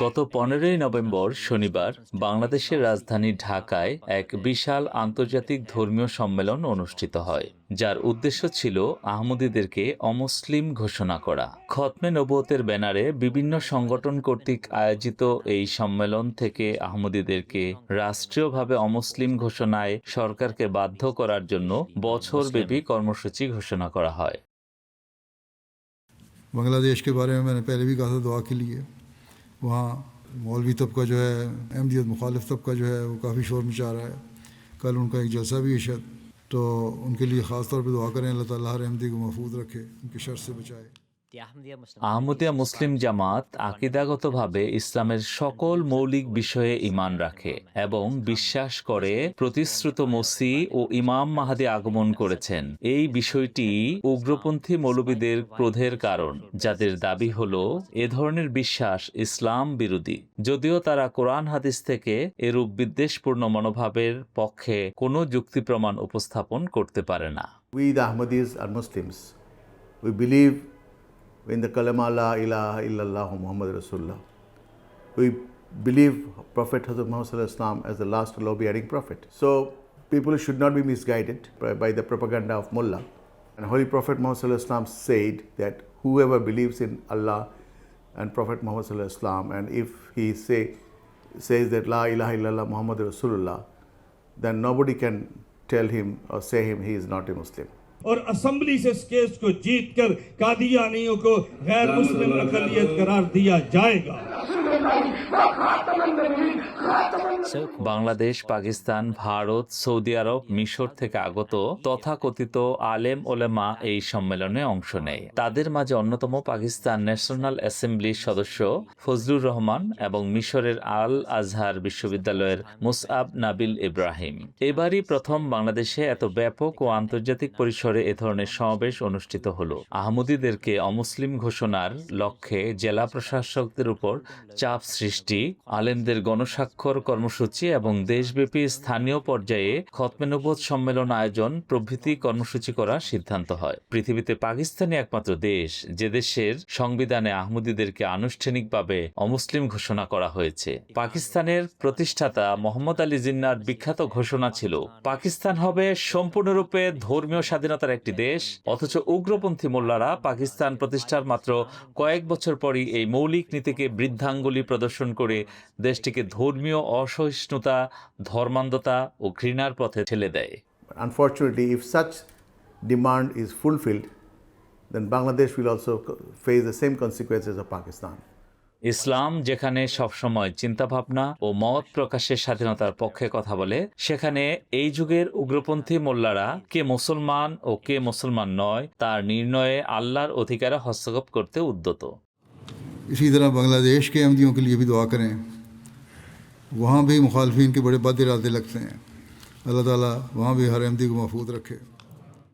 গত পনেরোই নভেম্বর শনিবার বাংলাদেশের রাজধানী ঢাকায় এক বিশাল আন্তর্জাতিক ধর্মীয় সম্মেলন অনুষ্ঠিত হয়, যার উদ্দেশ্য ছিল আহমদীদেরকে অমুসলিম ঘোষণা করা। খতমে নবুয়তের ব্যানারে বিভিন্ন সংগঠন কর্তৃক আয়োজিত এই সম্মেলন থেকে আহমদীদেরকে রাষ্ট্রীয়ভাবে অমুসলিম ঘোষণায় সরকারকে বাধ্য করার জন্য বছরব্যাপী কর্মসূচি ঘোষণা করা হয়। بنگلہ دیش کے بارے میں میں نے پہلے بھی کہا تھا، دعا کے لیے۔ وہاں مولوی طبقہ جو ہے احمدیت مخالف طبقہ جو ہے، وہ کافی شور مچا رہا ہے۔ کل ان کا ایک جلسہ بھی ہے شاید۔ تو ان کے لیے خاص طور پہ دعا کریں، اللہ تعالیٰ ہر احمدی کو محفوظ رکھے، ان کی شر سے بچائے۔ আহমদিয়া মুসলিম জামাত আকিদাগতভাবে ইসলামের সকল মৌলিক বিষয়ে ঈমান রাখে এবং বিশ্বাস করে প্রতিশ্রুত মসি ও ইমাম মাহাদি আগমন করেছেন। এই বিষয়টি উগ্রপন্থী মৌলবীদের ক্রোধের কারণ যাদের দাবি হল এ ধরনের বিশ্বাস ইসলাম বিরোধী। যদিও তারা কোরআন হাদিস থেকে এরূপ বিদ্বেষপূর্ণ মনোভাবের পক্ষে কোনো যুক্তি প্রমাণ উপস্থাপন করতে পারে না। We, the Ahmadis, are Muslims. We believe in the kalama la ilaha illallah Muhammad Rasulullah. We believe Prophet Hazrat Muhammad as the last law-bearing prophet. So people should not be misguided by, the propaganda of Mullah. And Holy Prophet Muhammad said that whoever believes in Allah and Prophet Muhammad and if he say says that La ilaha illallah Muhammad Rasulullah, then nobody can tell him or say him he is not a Muslim. اور اسمبلی سے اس کیس کو جیت کر قادیانیوں کو غیر مسلم اقلیت قرار دیا جائے گا۔ Bangladesh, Pakistan, Bharat, Saudi Arab, মিশর থেকে আগত তথাকথিত আলেম ওলেমা এই সম্মেলনে অংশ নেয়। তাদের মাঝে অন্যতম পাকিস্তান ন্যাশনাল অ্যাসেম্বলির সদস্য ফজলুর রহমান এবং মিশরের আল আজহার বিশ্ববিদ্যালয়ের মুসআব নাবিল ইব্রাহিম। এবারই প্রথম বাংলাদেশে এত ব্যাপক ও আন্তর্জাতিক পরিসরে এ ধরনের সমাবেশ অনুষ্ঠিত হলো। আহমদীদেরকে অমুসলিম ঘোষণার লক্ষ্যে জেলা প্রশাসকদের উপর চাপ সৃষ্টি, আলেমদের গণস্বাক্ষর কর্মসূচি এবং দেশব্যাপী স্থানীয় পর্যায়ে খতমেনবোধ সম্মেলন আয়োজন প্রভৃতি কর্মসূচি করার সিদ্ধান্ত হয়। পৃথিবীতে পাকিস্তানই একমাত্র দেশ, যে দেশের সংবিধানে আহমদীদেরকে আনুষ্ঠানিকভাবে অমুসলিম ঘোষণা করা হয়েছে। পাকিস্তানের প্রতিষ্ঠাতা মোহাম্মদ আলী জিন্নার বিখ্যাত ঘোষণা ছিল, পাকিস্তান হবে সম্পূর্ণরূপে ধর্মীয় স্বাধীনতার একটি দেশ, অথচ উগ্রপন্থী মোল্লারা পাকিস্তান প্রতিষ্ঠার মাত্র কয়েক বছর পরই এই মৌলিক নীতিকে বৃদ্ধাঙ্গুলি প্রদর্শন করে দেশটিকে ধর্মীয় অসহিষ্ণুতা ধর্মান্ধতা ও ঘৃণার পথে ঠেলে দেয় But if such demand is is then Bangladesh Bangladesh also face the same consequences of Pakistan. ইসলাম যেখানে সবসময় চিন্তাভাবনা ও মত প্রকাশের স্বাধীনতার পক্ষে কথা বলে সেখানে এই যুগের উগ্রপন্থী মোল্লারা কে মুসলমান ও কে মুসলমান নয় তার নির্ণয়ে আল্লাহর অধিকারে হস্তক্ষেপ করতে উদ্যত اسی طرح بنگلہ دیش کے احمدیوں کے لیے بھی دعا کریں۔ وہاں بھی مخالفین کے بڑے بد ارادے لگتے ہیں۔ اللہ تعالیٰ وہاں بھی ہر احمدی کو محفوظ رکھے۔